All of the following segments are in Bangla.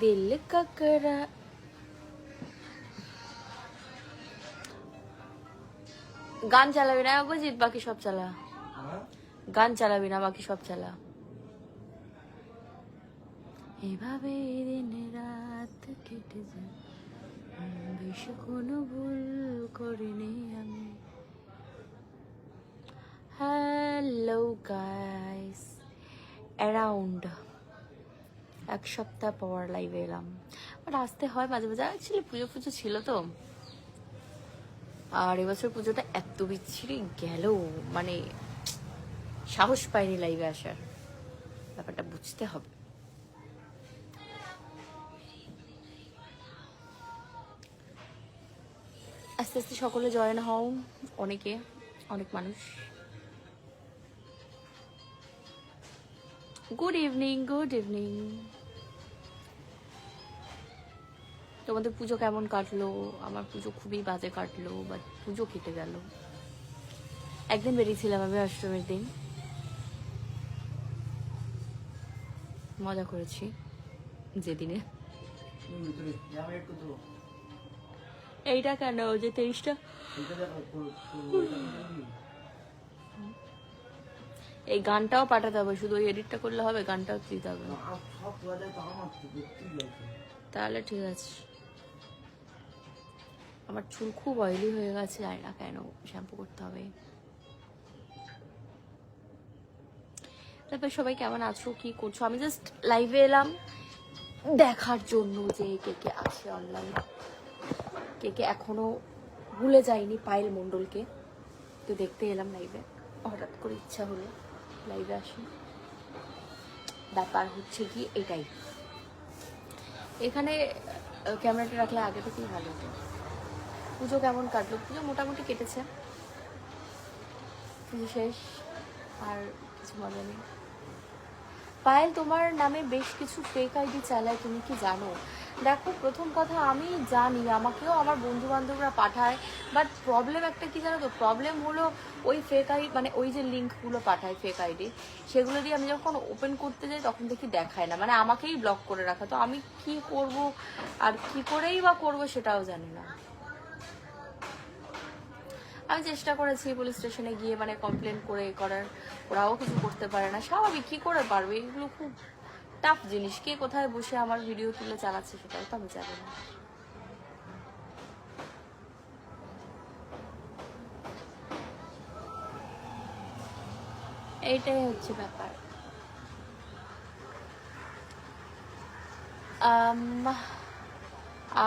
দিল কাকরা গান চালাবি না অপোজিট বাকি সব চালা গান চালাবি না বাকি সব চালা এভাবে দিন রাত কেটে যায় বেশি কোনো ভুল করিনি আমি হ্যালো গাইস অ্যারাউন্ড এক সপ্তাহ পর লাইভে এলাম। বাট আসতে হয় মাঝে মাঝে। অ্যাকচুয়ালি পুজো পুজো ছিল তো। আর এবছর পুজোটা এত বিচ্ছিরি, গেল। মানে সাহস পাইনি লাইভে আসার। ব্যাপারটা বুঝতে হবে। আস্তে আস্তে সকলে জয়েন হও, অনেকে, অনেক মানুষ। গুড ইভিনিং গুড ইভিনিং তোমাদের পুজো কেমন কাটলো? আমার পুজো খুবই বাজে কাটলো বাট পুজো কেটে গেল। একদিন বেরিয়েছিলাম আমি অষ্টমীর দিন। মজা করেছি যেদিনে। এইটা কেন? যে তেইশটা? এই গানটাও পাঠাতে হবে, শুধু ওই এডিটটা করলে হবে, গানটাও দিতে হবে। তাহলে ঠিক আছে। আমার চুল খুব অয়েলি হয়ে গেছে জানি না কেন শ্যাম্পু করতে হবে। তারপর সবাই কেমন আছো, কি করছ? আমি জাস্ট লাইভে এলাম, দেখার জন্য যে কে কে আছে অনলাইন কে কে এখনও ভুলে যায়নি পায়েল মণ্ডলকে। তো দেখতে এলাম লাইভে হঠাৎ করে ইচ্ছা হলো লাইভে আসি। ব্যাপার হচ্ছে কি, এটাই। এখানে ক্যামেরাটা রাখলে আগে থেকেই ভালো হতো। পুজো কেমন কাটলো? পুজো মোটামুটি কেটেছে। পুজো শেষ, আর কিছু মজা নেই। পায়েল, তোমার নামে বেশ কিছু ফেক আইডি চালায়, তুমি কি জানো? দেখো, প্রথম কথা, আমি জানি, আমাকেও আমার বন্ধু বান্ধবরা পাঠায় বাট প্রবলেম একটা কি জানো তো? প্রবলেম হলো ওই ফেক আইডি মানে ওই যে লিঙ্কগুলো পাঠায় ফেক আইডি সেগুলো দিয়ে আমি যখন ওপেন করতে যাই, তখন দেখি দেখায় না। মানে আমাকেই ব্লক করে রাখা। তো আমি কি করব, আর কি করেই বা করব সেটাও জানি না। আমি চেষ্টা করেছি পুলিশ স্টেশনে গিয়ে মানে কমপ্লেন করে করার। ওরাও কিছু করতে পারে না। স্বাভাবিক, কি করে পারবে? এগুলো খুব টাফ জিনিস। কে কোথায় বসে আমার ভিডিও তুলে চালাচ্ছে সেটাও তো আমি জানি না। এইটাই হচ্ছে ব্যাপার।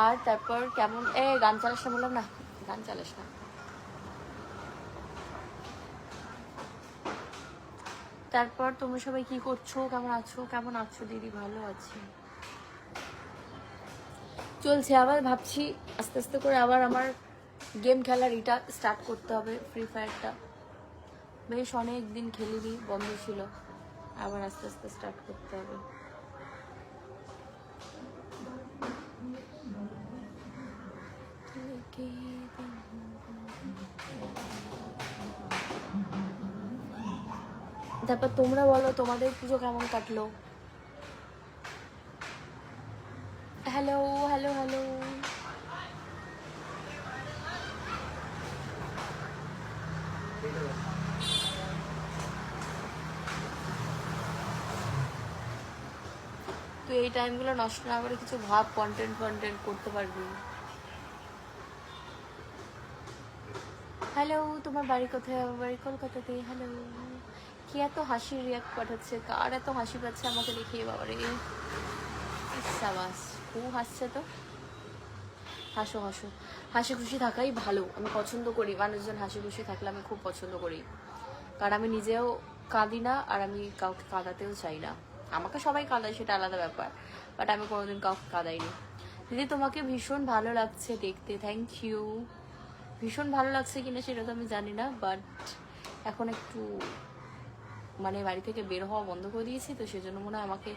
আর তারপর কেমন? এ, গান চালাস না বললাম না? গান চালাস না। তারপর তোমরা সবাই কি করছ? কেমন আছো? কেমন আছো দিদি? ভালো আছি। চলছে, আবার ভাবছি আস্তে আস্তে করে আবার আমার গেম খেলার এটা স্টার্ট করতে হবে ফ্রি ফায়ারটা বেশ অনেক দিন খেলিনি, বন্ধ ছিল। আবার আস্তে আস্তে স্টার্ট করতে হবে। তারপর তোমরা বলো, তোমাদের পুজো কেমন কাটলো? হ্যালো হ্যালো হ্যালো তুই এই টাইমগুলো নষ্ট না করে কিছু ভাব কন্টেন্ট কন্টেন্ট করতে পারবি। হ্যালো তোমার বাড়ি কোথায়? বাড়ি কলকাতাতে হ্যালো কি এত হাসির রিয়াক্ট পাঠাচ্ছে, কার এত হাসি পাচ্ছে আমাকে দেখিয়ে বাবারে। সাবাস, খুব হাসছে তো। হাসো হাসো। হাসি খুশি থাকাই ভালো, আমি পছন্দ করি। মানুষজন হাসি খুশি থাকলে আমি খুব পছন্দ করি। কারণ আমি নিজেও কাঁদি না, আর আমি কাউকে কাঁদাতেও চাই না। আমাকে সবাই কাঁদায়, সেটা আলাদা ব্যাপার। বাট আমি কোনোদিন কাউকে কাঁদাইনি। দিদি, তোমাকে ভীষণ ভালো লাগছে দেখতে থ্যাংক ইউ ভীষণ ভালো লাগছে কিনা সেটা তো আমি জানি না বাট এখন একটু মানে বাড়ি থেকে বের হওয়া বন্ধ করে দিয়েছি, তো সেজন্য মনে হয় আমাকে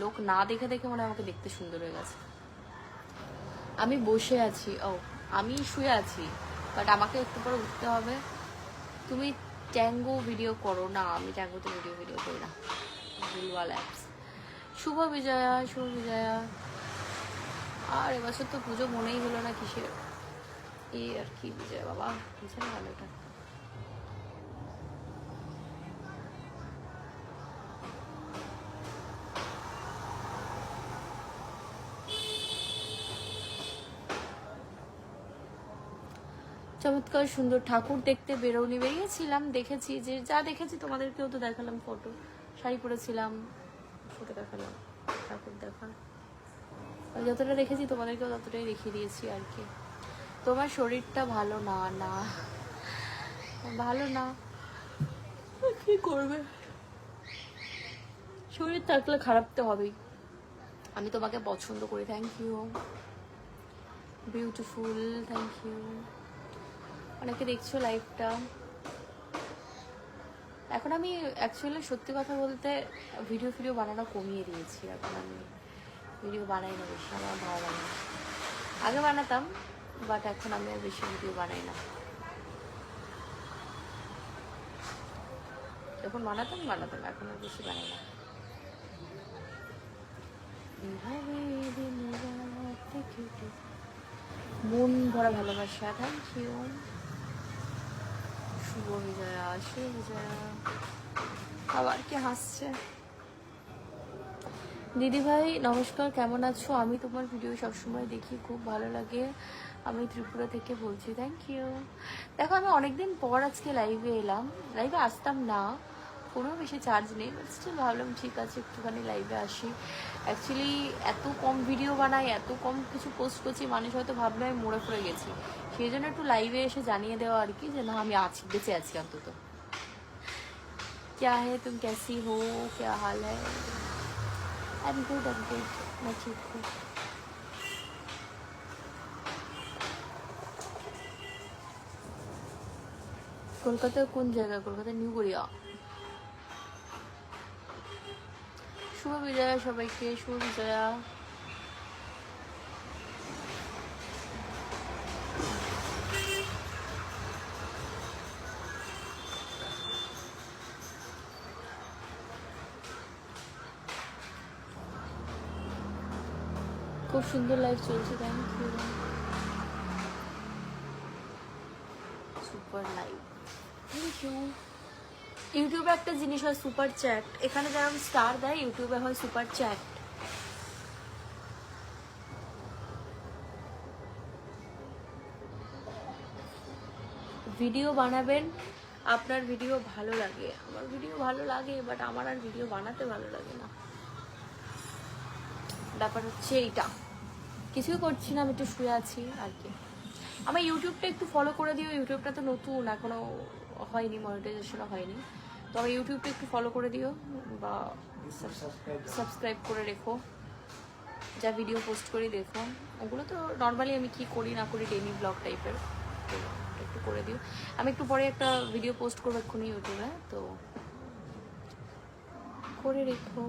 লোক না দেখে দেখে মনে হয় আমাকে দেখতে সুন্দর হয়ে গেছে। আমি বসে আছি, ও, আমি শুয়ে আছি বাট আমাকে একটু পরে উঠতে হবে। তুমি ট্যাঙ্গো ভিডিও করো, না, আমি ট্যাঙ্গোতে ভিডিও ভিডিও করি না। অ্যাপস শুভ বিজয়া শুভ বিজয়া। আর এবছর তো পুজো মনেই হলো না কিসের। এই আর কি বিজয়, বাবা বুঝে না এটা। চমৎকার সুন্দর ঠাকুর দেখতে বেরোনি, বেরিয়েছিলাম, দেখেছি যে যা দেখেছি তোমাদেরকেও তো দেখালাম ফটো শাড়ি পরেছিলাম ফটো দেখালাম, ঠাকুর দেখা। যতটা দেখেছি তোমাদেরকেও ততটাই দেখিয়ে দিয়েছি আর কি। তোমার শরীরটা ভালো না না। ভালো না। কি করবে? শরীর থাকলে খারাপ তো হবেই। আমি তোমাকে পছন্দ করি thank you beautiful thank you অনেকে দেখছ লাইভটা এখন আমি অ্যাকচুয়ালি সত্যি কথা বলতে ভিডিও ফিডিও বানানো কমিয়ে দিয়েছি। এখন আমি ভিডিও বানাই না বেশি, আমার ভালো লাগে না। আগে বানাতাম বাট এখন আমি আর বেশি ভিডিও বানাই না। যখন বানাতাম বানাতাম, এখন আর বেশি বানাই না। মন ভরা ভালোবাসা থ্যাংক ইউ শুভ আবার কি হাসছে? নমস্কার, কেমন আছো? আমি তোমার ভিডিও সবসময় দেখি, খুব ভালো লাগে। আমি ত্রিপুরা থেকে বলছি থ্যাংক ইউ দেখো, আমি অনেকদিন পর আজকে লাইভে এলাম। লাইভে আসতাম না। কোনো বেশি চার্জ নেই বাট স্টিল ভাবলাম ঠিক আছে একটুখানি লাইভে আসি অ্যাকচুয়ালি এত কম ভিডিও বানাই এত কম কিছু পোস্ট করছি মানুষ হয়তো ভাবলো আমি মরে পড়ে গেছি সেই জন্য একটু লাইভে এসে জানিয়ে দেওয়া আর কি যে না আমি আছি বেঁচে আছি অন্তত क्या है तुम कैसी हो क्या हाल है I am good I am good मैं ठीक हूँ কলকাতার কোন জায়গায় কলকাতা নিউ গড়িয়া শুভ বিজয়া সবাইকে শুভ বিজয়া খুব সুন্দর লাইভ চলছে thank you super live thank you ইউটিউবে একটা জিনিস হয় সুপার চ্যাট। এখানে যেরকম স্টার দেয় ইউটিউবে হয় সুপার চ্যাট। ভিডিও বানাবেন, আপনার ভিডিও ভালো লাগে। আমার ভিডিও ভালো লাগে বাট আমার আর ভিডিও বানাতে ভালো লাগে না। ব্যাপার হচ্ছে এইটা। কিছুই করছি না, আমি একটু শুয়ে আছি আর কি। আমার ইউটিউবটা একটু ফলো করে দিও, ইউটিউবটা তো নতুন, এখনও হয়নি মনিটাইজেশনও হয়নি। তো আমার ইউটিউবটা একটু ফলো করে দিও বা সাবস্ক্রাইব করে রেখো। যা ভিডিও পোস্ট করি দেখো। ওগুলো তো নর্মালি আমি কি করি না করি ডেইলি ব্লগ টাইপের একটু করে দিও। আমি একটু পরে একটা ভিডিও পোস্ট করব এক্ষুনি ইউটিউবে তো করে রেখো।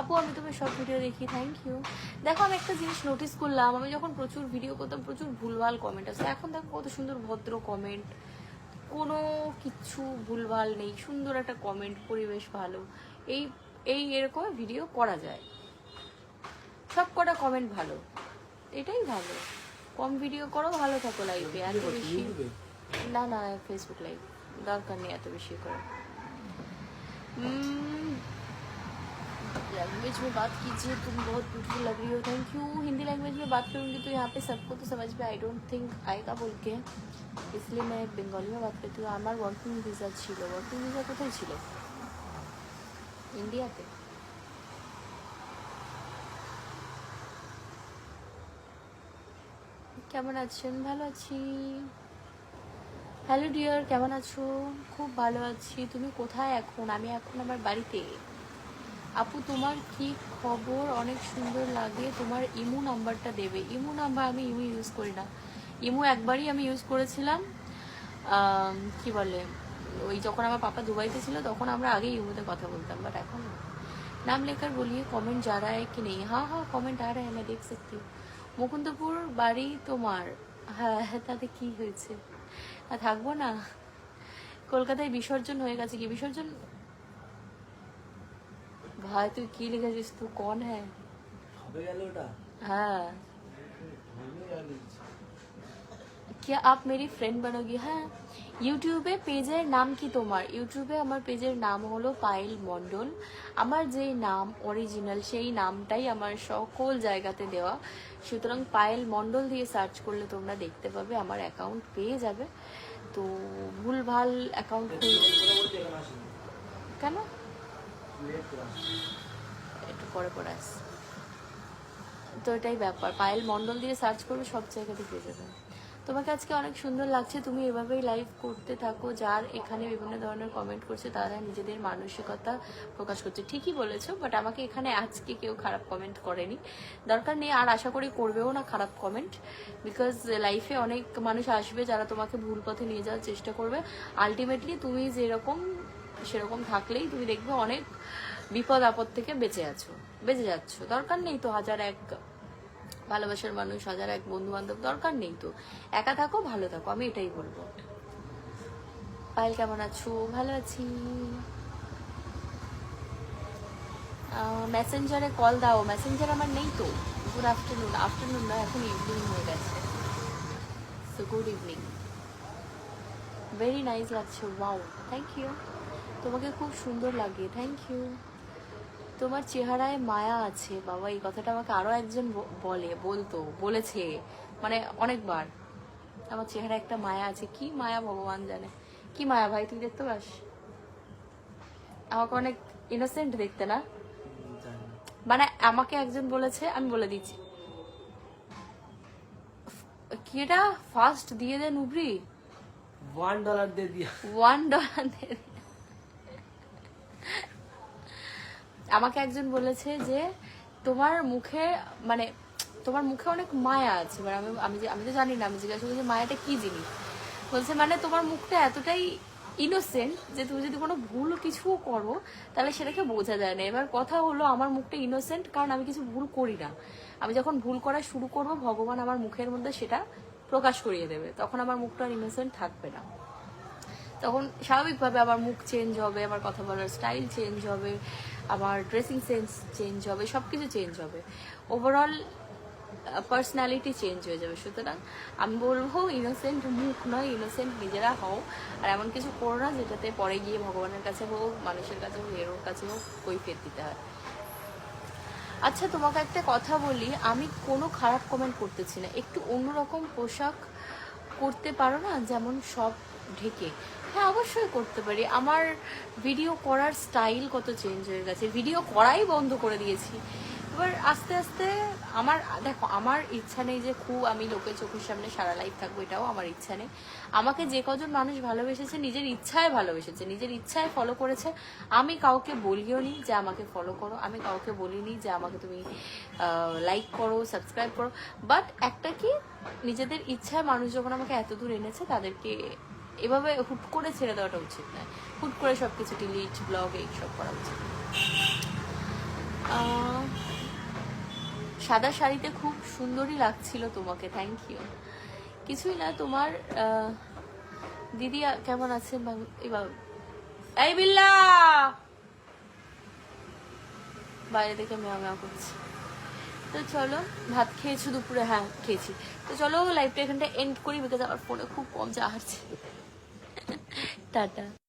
আপু আমি তোমার সব ভিডিও দেখি থ্যাংক ইউ দেখো আমি একটা জিনিস নোটিস করলাম আমি যখন প্রচুর ভিডিও করতাম প্রচুর ভুলভাল কমেন্ট আসে এখন দেখো কত সুন্দর ভদ্র কমেন্ট কোনো কিছু ভুলভাল নেই সুন্দর একটা কমেন্ট পরিবেশ ভালো। এই এই এরকম ভিডিও করা যায়। সব কটা কমেন্ট ভালো। এটাই ভালো। কম ভিডিও করো ভালো থাকো লাইভে এত বেশি না না ফেসবুক লাইভ দরকার নেই এত বেশি করে। लैंग्वेज में बात कीजिए तुम बहुत ब्यूटीफुल लग रही हो थैंक यू हिंदी लैंग्वेज में बात करूँगी तो यहाँ पे सबको तो समझ में आई डोंट थिंक आएगा बोल के इसलिए मैं बंगाली में बात करती हूँ আমার ওয়ার্কিং ভিসা ছিল ওয়ার্কিং ভিসা কোথায় ছিল ইন্ডিয়াতে কেমন আছেন ভালো আছি হ্যালো ডিয়ার কেমন আছো খুব ভালো আছি তুমি কোথায় এখন আমি এখন আমার বাড়িতে আপু, তোমার কি খবর? অনেক সুন্দর লাগে। তোমার ইমু নাম্বারটা দেবে। ইমু নাম্বার আমি ইমু ইউজ করি না। ইমু একবারই আমি ইউজ করেছিলাম। কি বলে? ওই যখন আমার পাপা দুবাইতে ছিল, তখন আমরা আগে ইমুতে কথা বলতাম বাট এখন নাম লেখার বলিয়ে কমেন্ট যা রা কি নেই। হ্যাঁ হ্যাঁ কমেন্ট আর হ্যাঁ, হ্যাঁ দেখ সত্যি মুকুন্দপুর বাড়ি তোমার। হ্যাঁ, হ্যাঁ তাতে কি হয়েছে? থাকব না? কলকাতায় বিসর্জন হয়ে গেছে কি? বিসর্জন ভাই তুই কি লিখেছিস তুই কোন হ্যাঁ হবে গেল ওটা हाँ क्या आप मेरी ফ্রেন্ড बनोगी হ্যাঁ ইউটিউবে পেজের নাম কি তোমার ইউটিউবে আমার পেজের নাম হলো পায়েল মণ্ডল আমার যে নাম অরিজিনাল সেই নামটাই আমার সকল জায়গাতে দেওয়া সুতরাং পায়েল মণ্ডল দিয়ে সার্চ করলে তোমরা দেখতে পাবে আমার অ্যাকাউন্ট পেয়ে যাবে তো ভুলভাল অ্যাকাউন্ট কেন একটু পরে পরে আস তো এটাই ব্যাপার। পায়েল মণ্ডল দিয়ে সার্চ করবে, সব জায়গাতে পেয়ে যাবে। তোমাকে আজকে অনেক সুন্দর লাগছে। তুমি এভাবেই লাইভ করতে থাকো। যার এখানে বিভিন্ন ধরনের কমেন্ট করছে, তারা নিজেদের মানসিকতা প্রকাশ করছে। ঠিকই বলেছ বাট আমাকে এখানে আজকে কেউ খারাপ কমেন্ট করেনি। দরকার নেই, আর আশা করি করবেও না খারাপ কমেন্ট বিকজ লাইফে অনেক মানুষ আসবে যারা তোমাকে ভুল পথে নিয়ে যাওয়ার চেষ্টা করবে। আলটিমেটলি তুমি যেরকম সেরকম থাকলেই তুমি দেখবে অনেক বিপদ আপদ থেকে বেঁচে আছো, বেঁচে যাচ্ছ। দরকার নেই তো হাজার এক ভালোবাসার মানুষ, হাজার এক বন্ধু বান্ধব দরকার নেই তো। একা থাকো, ভালো থাকো, আমি এটাই বলব। পায়েল, কেমন আছো? ভালো আছি। মেসেঞ্জারে কল দাও। মেসেঞ্জার আমার নেই তো। Good afternoon. আফটারনুন না এখন ইভিনিং হয়ে গেছে। So good evening very nice লাগছে। ওয়াও থ্যাংক ইউ তোমাকে খুব সুন্দর লাগে থ্যাংক ইউ তোমার চেহারায় মায়া আছে বাবা এই কথাটা আমাকে আরও একজন বলে বলতো বলেছে মানে অনেকবার। আমার চেহারা একটা মায়া আছে কি মায়া ভগবান জানে। কি মায়া ভাই তুই দেখতে পাস? আমাকে অনেক ইনোসেন্ট দেখতে না? মানে আমাকে একজন বলেছে আমি বলে দিচ্ছি। কি এটা ফার্স্ট দিয়ে দেন উবরি। ওয়ান ডলার দিয়ে দিয়া। ওয়ান ডলার দিয়ে আমাকে একজন বলেছে যে তোমার মুখে মানে তোমার মুখে অনেক মায়া আছে। এবার আমি আমি আমি তো জানি না, আমি জিজ্ঞাসা করছি, মায়াটা কি জিনিস? বলছে মানে তোমার মুখটা এতটাই ইনোসেন্ট যে তুমি যদি কোনো ভুল কিছু করো, তাহলে সেটাকে বোঝা যায় না। এবার কথা হলো, আমার মুখটা ইনোসেন্ট কারণ আমি কিছু ভুল করি না। আমি যখন ভুল করা শুরু করব, ভগবান আমার মুখের মধ্যে সেটা প্রকাশ করিয়ে দেবে। তখন আমার মুখটা আর ইনোসেন্ট থাকবে না। তখন স্বাভাবিকভাবে আমার মুখ চেঞ্জ হবে, আমার কথা বলার স্টাইল চেঞ্জ হবে। আমার ড্রেসিং সেন্স চেঞ্জ হবে সব কিছু চেঞ্জ হবে ওভারঅল পার্সোনালিটি চেঞ্জ হয়ে যাবে। সুতরাং আমি বলব ইনোসেন্ট মুখ নয় ইনোসেন্ট নিজেরা হও। আর এমন কিছু করো না যেটাতে পরে গিয়ে ভগবানের কাছে হোক, মানুষের কাছে হোক এরোর কাছে হোক, কৈফিয়ত দিতে হয়। আচ্ছা তোমাকে একটা কথা বলি, আমি কোনো খারাপ কমেন্ট করতেছি না। একটু অন্যরকম পোশাক করতে পারো না? যেমন সব ঢেকে। হ্যাঁ অবশ্যই করতে পারি। আমার ভিডিও করার স্টাইল কত চেঞ্জ হয়ে গেছে। ভিডিও করাই বন্ধ করে দিয়েছি। এবার আস্তে আস্তে আমার, দেখো, আমার ইচ্ছা নেই যে খুব আমি লোকের চোখের সামনে সারা লাইফ থাকব, এটাও আমার ইচ্ছা নেই। আমাকে যে কজন মানুষ ভালোবেসেছে, নিজের ইচ্ছায় ভালোবেসেছে, নিজের ইচ্ছায় ফলো করেছে। আমি কাউকে বলিও নি যে আমাকে ফলো করো। আমি কাউকে বলিনি যে আমাকে তুমি লাইক করো সাবস্ক্রাইব করো। বাট একটা কি, নিজেদের ইচ্ছায় মানুষ যখন আমাকে এত দূর এনেছে, তাদেরকে এভাবে হুট করে ছেড়ে দেওয়াটা উচিত নয়। হুট করে সবকিছু ডিলিট ব্লগ এইসব করা উচিত। সাদা শাড়িতে খুব সুন্দরই লাগছিল তোমাকে থ্যাংক ইউ কিছুই না, তোমার দিদি কেমন আছেন? এই বিল্লা! বাইরে থেকে মেয়া মেয়া করছে। তো চলো, ভাত খেয়েছো দুপুরে হ্যাঁ খেয়েছি। তো চলো লাইফটা এখানটা এন্ড করি বিকজ আমার ফোনে খুব কম চার্জ টাটা।